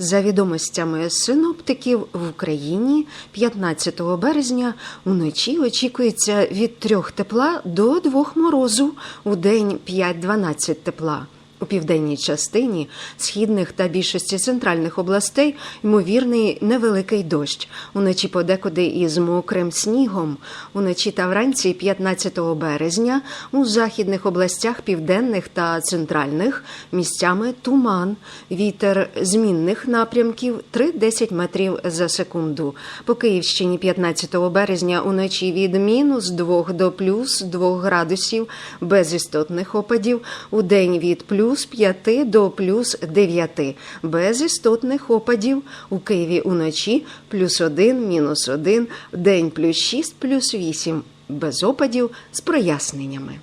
За відомостями синоптиків в Україні 15 березня уночі очікується від 3 тепла до 2 морозу, у день 5-12 тепла. У південній частині східних та більшості центральних областей ймовірний невеликий дощ. Уночі подекуди із мокрим снігом. Уночі та вранці 15 березня у західних областях південних та центральних місцями туман. Вітер змінних напрямків 3-10 метрів за секунду. По Київщині 15 березня уночі від мінус 2 до плюс 2 градусів без істотних опадів. У день від плюс 5 до плюс 9 без істотних опадів. У Києві уночі плюс 1, мінус 1, день плюс 6, плюс 8 без опадів з проясненнями.